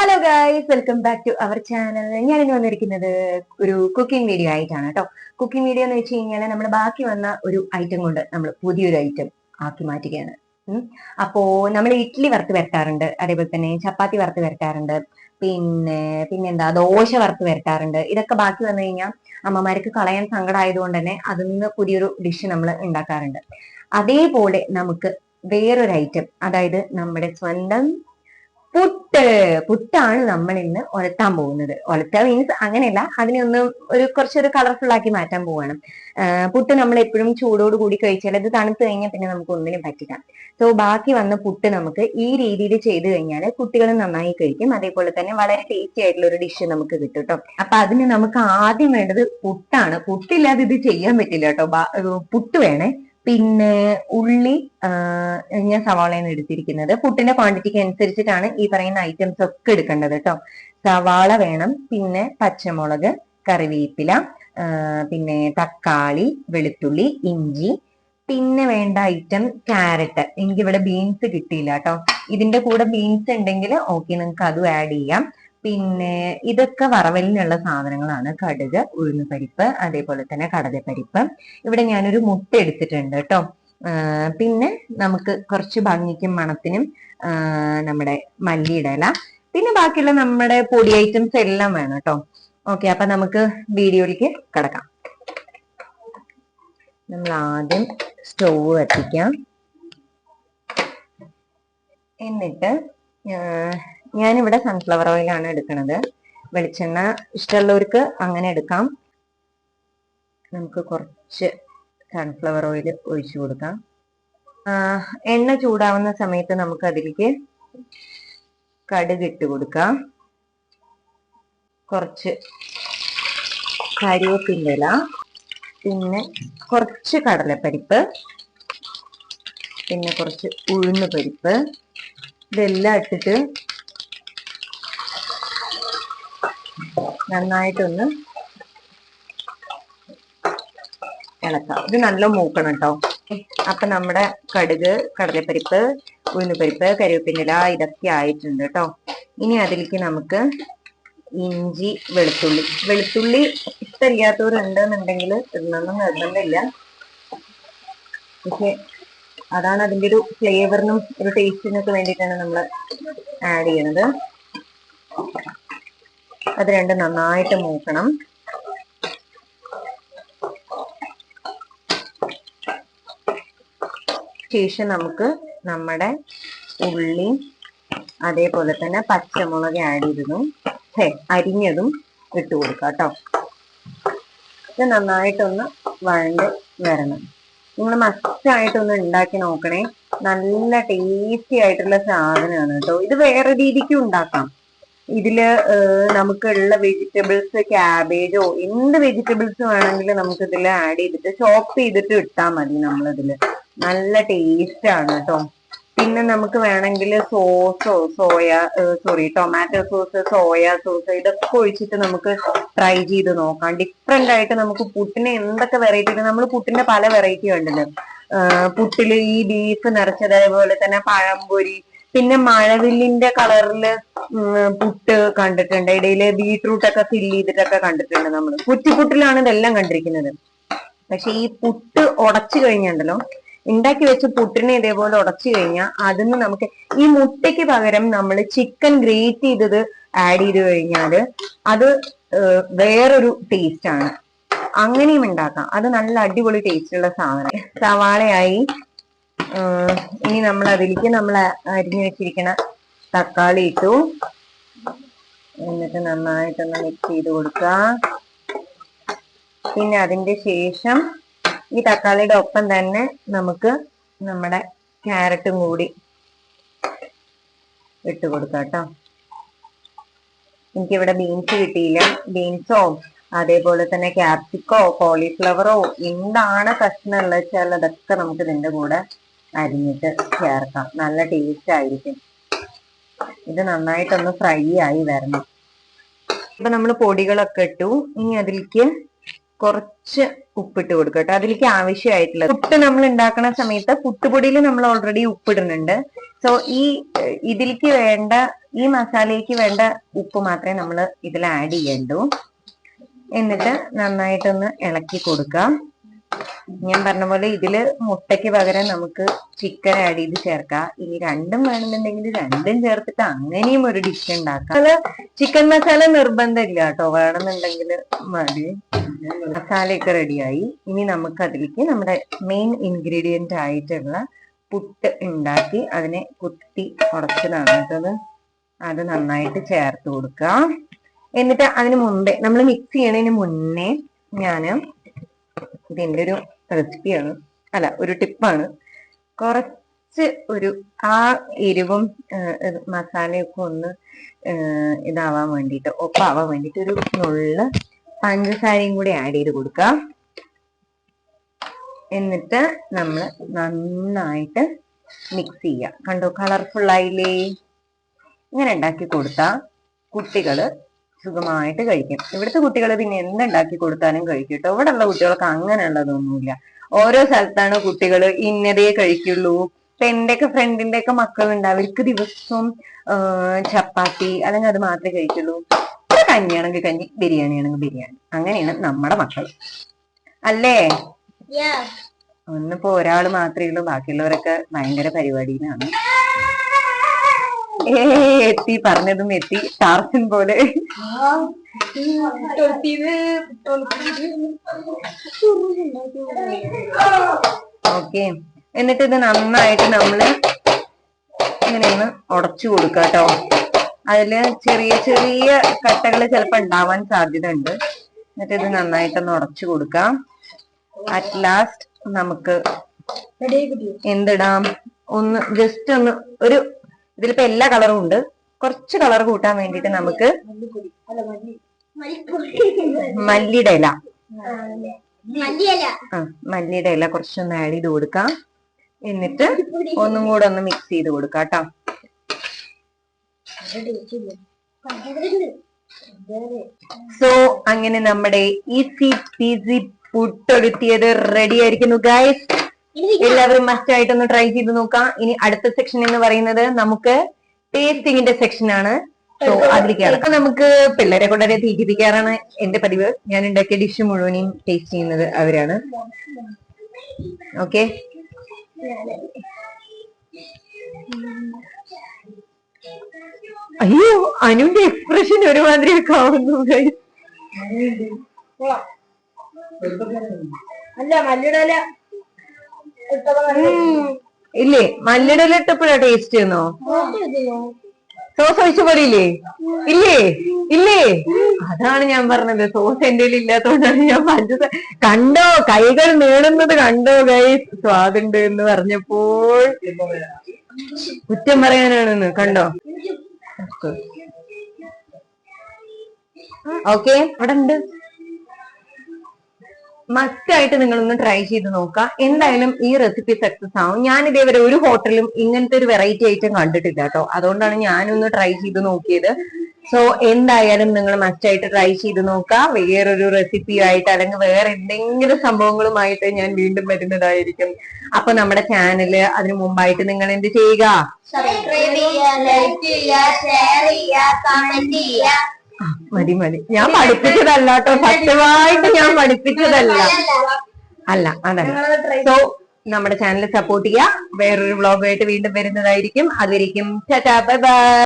Hello guys welcome back to our channel ഞാൻ ഇന്ന് വന്നിരിക്കുന്നത് ഒരു കുക്കിംഗ് വീഡിയോ ആയിട്ടാണ് കേട്ടോ കുക്കിംഗ് വീഡിയോ എന്ന് വെച്ച് കഴിഞ്ഞാൽ നമ്മൾ ബാക്കി വന്ന ഒരു ഐറ്റം കൊണ്ട് നമ്മൾ പുതിയൊരു ഐറ്റം ആക്കി മാറ്റുകയാണ്. അപ്പോ നമ്മൾ ഇഡ്ഡലി വറുത്ത് വരട്ടാറുണ്ട്. അതേപോലെ തന്നെ ചപ്പാത്തി വറുത്ത് വരട്ടാറുണ്ട്. പിന്നെ പിന്നെന്താ ദോശ വറുത്ത് വരട്ടാറുണ്ട്. ഇതൊക്കെ ബാക്കി വന്നു കഴിഞ്ഞാൽ അമ്മമാർക്ക് കളയാൻ സങ്കടമായതുകൊണ്ട് തന്നെ അതിൽ നിന്ന് പുതിയൊരു ഡിഷ് നമ്മൾ ഉണ്ടാക്കാറുണ്ട്. അതേപോലെ നമുക്ക് വേറൊരു ഐറ്റം അതായത് നമ്മുടെ സ്വന്തം പുട്ട്. പുട്ടാണ് നമ്മൾ ഇന്ന് ഒലത്താൻ പോകുന്നത്. ഒലത്ത മീൻസ് അങ്ങനെയല്ല അതിനെ ഒന്ന് ഒരു കുറച്ചൊരു കളർഫുൾ ആക്കി മാറ്റാൻ പോവാണ്. പുട്ട് നമ്മൾ എപ്പോഴും ചൂടോട് കൂടി കഴിച്ചാൽ അത് തണുത്ത് കഴിഞ്ഞാൽ പിന്നെ നമുക്ക് ഒന്നിനും പറ്റില്ല. സോ ബാക്കി വന്ന പുട്ട് നമുക്ക് ഈ രീതിയിൽ ചെയ്തു കഴിഞ്ഞാൽ കുട്ടികൾ നന്നായി കഴിക്കും. അതേപോലെ തന്നെ വളരെ ടേസ്റ്റി ആയിട്ടുള്ള ഒരു ഡിഷ് നമുക്ക് കിട്ടും കേട്ടോ. അപ്പൊ അതിന് നമുക്ക് ആദ്യം വേണ്ടത് പുട്ടാണ്. പുട്ടില്ലാതെ ഇത് ചെയ്യാൻ പറ്റില്ല കേട്ടോ. പുട്ട് വേണേ. പിന്നെ ഉള്ളി ഞാൻ സവാളയാണ് എടുത്തിരിക്കുന്നത്. ഫുഡിന്റെ ക്വാണ്ടിറ്റിക്ക് അനുസരിച്ചിട്ടാണ് ഈ പറയുന്ന ഐറ്റംസ് ഒക്കെ എടുക്കേണ്ടത് കേട്ടോ സവാള വേണം പിന്നെ പച്ചമുളക് കറിവേപ്പില പിന്നെ തക്കാളി വെളുത്തുള്ളി ഇഞ്ചി പിന്നെ വേണ്ട ഐറ്റം ക്യാരറ്റ് എനിക്കിവിടെ ബീൻസ് കിട്ടിയില്ല കേട്ടോ ഇതിന്റെ കൂടെ ബീൻസ് ഉണ്ടെങ്കിൽ ഓക്കെ നിങ്ങൾക്ക് അതും ആഡ് ചെയ്യാം. പിന്നെ ഇതൊക്കെ വറവലിനുള്ള സാധനങ്ങളാണ്. കടുക് ഉഴുന്ന് പരിപ്പ് അതേപോലെ തന്നെ കടലപ്പരിപ്പ്. ഇവിടെ ഞാനൊരു മുട്ട എടുത്തിട്ടുണ്ട് കേട്ടോ. പിന്നെ നമുക്ക് കുറച്ച് ഭംഗിക്കും മണത്തിനും നമ്മുടെ മല്ലിയുടെ ഇല പിന്നെ ബാക്കിയുള്ള നമ്മുടെ പൊടി ഐറ്റംസ് എല്ലാം വേണം കേട്ടോ. ഓക്കെ അപ്പൊ നമുക്ക് വീഡിയോയിലേക്ക് കിടക്കാം. നമ്മൾ ആദ്യം സ്റ്റൗവ് കത്തിക്കാം. എന്നിട്ട് ഞാനിവിടെ സൺഫ്ലവർ ഓയിലാണ് എടുക്കുന്നത് വെളിച്ചെണ്ണ ഇഷ്ടമുള്ളവർക്ക് അങ്ങനെ എടുക്കാം. നമുക്ക് കുറച്ച് സൺഫ്ലവർ ഓയിൽ ഒഴിച്ചു കൊടുക്കാം. എണ്ണ ചൂടാവുന്ന സമയത്ത് നമുക്ക് അതിലേക്ക് കടുക് ഇട്ട് കൊടുക്കാം. കുറച്ച് കരിവേപ്പിന്റെല പിന്നെ കുറച്ച് കടലപ്പരിപ്പ് പിന്നെ കുറച്ച് ഉഴുന്ന് പരിപ്പ്. ഇതെല്ലാം ഇട്ടിട്ട് നന്നായിട്ടൊന്ന് ഇളക്കാം. ഇത് നല്ല മൂക്കണം കേട്ടോ അപ്പൊ നമ്മുടെ കടുക് കടലപ്പരിപ്പ് ഉഴുന്നുപരിപ്പ് കരിവേപ്പിന്റെ ഇല ഇതൊക്കെ ആയിട്ടുണ്ട് കേട്ടോ ഇനി അതിലേക്ക് നമുക്ക് ഇഞ്ചി വെളുത്തുള്ളി. വെളുത്തുള്ളി ഇഷ്ടമില്ലാത്തവരുണ്ടെന്നുണ്ടെങ്കിൽ ഇടണമെന്ന് നിർബന്ധമില്ല. പക്ഷെ അതാണ് അതിന്റെ ഒരു ഫ്ലേവറിനും ഒരു ടേസ്റ്റിനൊക്കെ വേണ്ടിയിട്ടാണ് നമ്മൾ ആഡ് ചെയ്യണത് അത് രണ്ടും നന്നായിട്ട് മൂക്കണം. ശേഷം നമുക്ക് നമ്മുടെ ഉള്ളി അതേപോലെ തന്നെ പച്ചമുളക് ആഡ് ചെയ്തതും അരിഞ്ഞതും ഇട്ട് കൊടുക്കാം കേട്ടോ. ഇത് നന്നായിട്ടൊന്ന് വഴണ്ട് വരണം. നിങ്ങൾ മസ്റ്റായിട്ടൊന്ന് ഉണ്ടാക്കി നോക്കണേ. നല്ല ടേസ്റ്റി ആയിട്ടുള്ള സാധനമാണ് കേട്ടോ. ഇത് വേറെ രീതിക്കും ഉണ്ടാക്കാം. ഇതിൽ നമുക്കുള്ള വെജിറ്റബിൾസ് ക്യാബേജോ എന്ത് വെജിറ്റബിൾസ് വേണമെങ്കിലും നമുക്ക് ഇതിൽ ആഡ് ചെയ്തിട്ട് ചോപ്പ് ചെയ്തിട്ട് ഇട്ടാൽ മതി നമ്മളിതിൽ. നല്ല ടേസ്റ്റ് ആണ് കേട്ടോ പിന്നെ നമുക്ക് വേണമെങ്കിൽ സോസോ soya sorry tomato sauce soya sauce ഇതൊക്കെ ഒഴിച്ചിട്ട് നമുക്ക് ട്രൈ ചെയ്ത് നോക്കാം. ഡിഫറെന്റ് ആയിട്ട് നമുക്ക് പുട്ടിന് എന്തൊക്കെ വെറൈറ്റി നമ്മൾ പുട്ടിന്റെ പല വെറൈറ്റി ഉണ്ടല്ലോ. പുട്ടിൽ ഈ ബീഫ് നിറച്ചത് അതേപോലെ തന്നെ പഴംപൊരി പിന്നെ മഴവില്ലിന്റെ കളറിൽ പുട്ട് കണ്ടിട്ടുണ്ട്. ഇടയിൽ ബീട്രൂട്ട് ഒക്കെ ഫില്ല് ചെയ്തിട്ടൊക്കെ കണ്ടിട്ടുണ്ട് നമ്മൾ കുറ്റിപ്പുട്ടിലാണ് ഇതെല്ലാം കണ്ടിരിക്കുന്നത്. പക്ഷെ ഈ പുട്ട് ഉടച്ചു കഴിഞ്ഞുണ്ടല്ലോ? ഉണ്ടാക്കി വെച്ച് പുട്ടിനെ ഇതേപോലെ ഉടച്ചു കഴിഞ്ഞാൽ അതിന് നമുക്ക് ഈ മുട്ടയ്ക്ക് പകരം നമ്മൾ ചിക്കൻ ഗ്രേറ്റ് ചെയ്തത് ആഡ് ചെയ്ത് കഴിഞ്ഞാൽ അത് വേറൊരു ടേസ്റ്റ് ആണ്. അങ്ങനെയും ഉണ്ടാക്കാം. അത് നല്ല അടിപൊളി ടേസ്റ്റ് ഉള്ള സാധനം. സവാളയായി ഇനി നമ്മൾ അതിലേക്ക് നമ്മൾ അരിഞ്ഞു വെച്ചിരിക്കണ തക്കാളി ഇട്ടു. എന്നിട്ട് നന്നായിട്ടൊന്ന് മിക്സ് ചെയ്ത് കൊടുക്കുക പിന്നെ അതിന്റെ ശേഷം ഈ തക്കാളിയുടെ ഒപ്പം തന്നെ നമുക്ക് നമ്മുടെ ക്യാരറ്റും കൂടി ഇട്ട് കൊടുക്കാം കേട്ടോ എനിക്കിവിടെ ബീൻസ് കിട്ടിയില്ല. ബീൻസോ അതേപോലെ തന്നെ ക്യാപ്സിക്കോ കോളിഫ്ലവറോ എന്താണ് കഷ്ണം ഉള്ളത് വെച്ചാൽ അതൊക്കെ നമുക്ക് ഇതിന്റെ കൂടെ അരിഞ്ഞിട്ട് ചേർക്കാം. നല്ല ടേസ്റ്റ് ആയിരിക്കും. ഇത് നന്നായിട്ടൊന്ന് ഫ്രൈ ആയി വരണം. ഇപ്പൊ നമ്മൾ പൊടികളൊക്കെ ഇട്ടു. ഇനി അതിലേക്ക് കുറച്ച് ഉപ്പിട്ട് കൊടുക്കുക കേട്ടോ. അതിലേക്ക് ആവശ്യമായിട്ടുള്ളത് പുട്ട് നമ്മൾ ഉണ്ടാക്കുന്ന സമയത്ത് പുട്ടുപൊടിയിൽ നമ്മൾ ഓൾറെഡി ഉപ്പിടുന്നുണ്ട്. സോ ഈ ഇതിലേക്ക് വേണ്ട ഈ മസാലയ്ക്ക് വേണ്ട ഉപ്പ് മാത്രമേ നമ്മൾ ഇതിൽ ആഡ് ചെയ്യണ്ടൂ. എന്നിട്ട് നന്നായിട്ടൊന്ന് ഇളക്കി കൊടുക്കാം. ഞാൻ പറഞ്ഞ പോലെ ഇതിൽ മുട്ടയ്ക്ക് പകരം നമുക്ക് ചിക്കൻ ആഡ് ചെയ്ത് ചേർക്കാം. ഇനി രണ്ടും വേണമെന്നുണ്ടെങ്കിൽ രണ്ടും ചേർത്തിട്ട് അങ്ങനെയും ഒരു ഡിഷ് ഉണ്ടാക്കാം. അത് ചിക്കൻ മസാല നിർബന്ധമില്ല കേട്ടോ. വേണമെന്നുണ്ടെങ്കിൽ മതി. മസാലയൊക്കെ റെഡിയായി. ഇനി നമുക്ക് അതിലേക്ക് നമ്മുടെ മെയിൻ ഇൻഗ്രീഡിയന്റ് ആയിട്ടുള്ള പുട്ട് ഉണ്ടാക്കി അതിനെ കുത്തി ഉടച്ചതാണ് കേട്ടത് അത് നന്നായിട്ട് ചേർത്ത് കൊടുക്കാം. എന്നിട്ട് അതിന് മുമ്പേ നമ്മൾ മിക്സ് ചെയ്യണതിന് മുന്നേ ഞാൻ ഇതിന്റെ ഒരു റെസിപ്പിയാണ് അല്ല ഒരു ടിപ്പാണ്. കുറച്ച് ഒരു ആ എരിവും മസാലയൊക്കെ ഒന്ന് ഇതാവാൻ വേണ്ടിയിട്ട് ഒപ്പാവാൻ വേണ്ടിയിട്ട് ഒരു നുള്ള പഞ്ചസാരയും കൂടി ആഡ് ചെയ്ത് കൊടുക്കാം എന്നിട്ട് നമ്മൾ നന്നായിട്ട് മിക്സ് ചെയ്യുക. കണ്ടോ കളർഫുൾ ഇങ്ങനെ ഉണ്ടാക്കി കൊടുത്താൽ കുട്ടികൾ സുഖമായിട്ട് കഴിക്കും. ഇവിടുത്തെ കുട്ടികൾ പിന്നെ എന്തുണ്ടാക്കി കൊടുത്താലും കഴിക്കും കേട്ടോ ഇവിടെ ഉള്ള കുട്ടികൾക്ക് അങ്ങനെയുള്ളതൊന്നുമില്ല. ഓരോ സ്ഥലത്താണ് കുട്ടികൾ ഇന്നതേ കഴിക്കുള്ളൂ. ഇപ്പൊ എന്റെ ഒക്കെ ഫ്രണ്ടിന്റെ ഒക്കെ മക്കളുണ്ട്. അവർക്ക് ദിവസവും ചപ്പാത്തി അല്ലെങ്കിൽ അത് മാത്രമേ കഴിക്കുള്ളൂ. കഞ്ഞിയാണെങ്കിൽ കഞ്ഞി ബിരിയാണി ആണെങ്കിൽ ബിരിയാണി. അങ്ങനെയാണ് നമ്മുടെ മക്കൾ അല്ലേ? ഒന്നിപ്പോ ഒരാൾ മാത്രമേ ഉള്ളൂ. ബാക്കിയുള്ളവരൊക്കെ ഭയങ്കര പരിപാടിയിലാണ്. ഏ എത്തി പറഞ്ഞതും എത്തി. ടാർസൻ പോലെ. ഓക്കെ. എന്നിട്ട് ഇത് നന്നായിട്ട് നമ്മൾ ഇങ്ങനെയൊന്ന് ഉടച്ചു കൊടുക്കുക കേട്ടോ അതിൽ ചെറിയ ചെറിയ കട്ടകൾ ചിലപ്പോ ഉണ്ടാവാൻ സാധ്യത ഉണ്ട് എന്നിട്ട് ഇത് നന്നായിട്ടൊന്ന് ഉടച്ചു കൊടുക്കാം. അറ്റ് ലാസ്റ്റ് നമുക്ക് എന്തിടാം? ഒന്ന് ജസ്റ്റ് ഒന്ന് ഒരു ഇതിലിപ്പോ എല്ലാ കളറും ഉണ്ട്. കുറച്ച് കളർ കൂട്ടാൻ വേണ്ടിട്ട് നമുക്ക് മല്ലിയുടെ ഇല ആ മല്ലിയുടെ ഇല കുറച്ചൊന്ന് ആഡ് ചെയ്ത് കൊടുക്കാം. എന്നിട്ട് ഒന്നും കൂടെ ഒന്ന് മിക്സ് ചെയ്ത് കൊടുക്കാം കേട്ടോ. സോ അങ്ങനെ നമ്മുടെ ഈസി പീസി പുട്ടൊരുത്തിയത് റെഡി ആയിരിക്കുന്നു ഗൈസ് എല്ലാവരും മസ്റ്റ് ആയിട്ടൊന്ന് ട്രൈ ചെയ്ത് നോക്കാം. ഇനി അടുത്ത സെക്ഷൻ എന്ന് പറയുന്നത് നമുക്ക് ടേസ്റ്റിംഗിന്റെ സെക്ഷൻ ആണ്. സോ അതിലേക്കാണ്. അപ്പൊ നമുക്ക് പിള്ളേരെ കൊണ്ടുവരെ തീറ്റിപ്പിക്കാറാണ് എന്റെ പതിവ്. ഞാൻ ഉണ്ടാക്കിയ ഡിഷ് മുഴുവനും ടേസ്റ്റ് ചെയ്യുന്നത് അവരാണ്. ഓക്കെ അയ്യോ അനുവിന്റെ എക്സ്പ്രഷൻ ഒരുമാതിരി ആവുന്നു guys. അല്ല മല്ലിടല. ഇല്ലേ? മല്ലിയുടെ ഇല ഇട്ടപ്പോഴാ ടേസ്റ്റ് ചെയ്യുന്നോ സോസ് ഒഴിച്ച പോലെ ഇല്ലേ? ഇല്ലേ? അതാണ് ഞാൻ പറഞ്ഞത്. സോസ് എന്റെ ഇല്ലാത്തോണ്ടാണ് ഞാൻ പഞ്ചസ കണ്ടോ? കൈകൾ നീളുന്നത് കണ്ടോ കൈ സ്വാദുണ്ട് എന്ന് പറഞ്ഞപ്പോൾ കുറ്റം പറയാനാണെന്ന്. കണ്ടോ? ഓക്കെ അവിടെ ഉണ്ട്. മസ്റ്റ് ആയിട്ട് നിങ്ങളൊന്ന് ട്രൈ ചെയ്ത് നോക്കുക എന്തായാലും ഈ റെസിപ്പി സക്സസ് ആവും. ഞാൻ ഇതേവരെ ഒരു ഹോട്ടലും ഇങ്ങനത്തെ ഒരു വെറൈറ്റി ഐറ്റം കണ്ടിട്ടില്ല കേട്ടോ അതുകൊണ്ടാണ് ഞാനൊന്ന് ട്രൈ ചെയ്ത് നോക്കിയത്. സോ എന്തായാലും നിങ്ങൾ മസ്റ്റ് ആയിട്ട് ട്രൈ ചെയ്ത് നോക്കുക വേറൊരു റെസിപ്പി ആയിട്ട് അല്ലെങ്കിൽ വേറെ എന്തെങ്കിലും സംഭവങ്ങളുമായിട്ട് ഞാൻ വീണ്ടും വരുന്നതായിരിക്കും. അപ്പൊ നമ്മുടെ ചാനൽ അതിനു മുമ്പായിട്ട് നിങ്ങൾ എന്ത് ചെയ്യുക? സബ്സ്ക്രൈബ് ചെയ്യുക ലൈക്ക് ചെയ്യുക ഷെയർ ചെയ്യുക കമന്റ് ചെയ്യുക. മതി മതി. ഞാൻ പഠിപ്പിച്ചതല്ല കേട്ടോ സത്യമായിട്ട് ഞാൻ പഠിപ്പിച്ചതല്ല. അല്ല അതല്ല. സോ നമ്മുടെ ചാനൽ സപ്പോർട്ട് ചെയ്യുക. വേറൊരു വ്ളോഗായിട്ട് വീണ്ടും വരുന്നതായിരിക്കും. അതുവരെയും ബൈ ബൈ.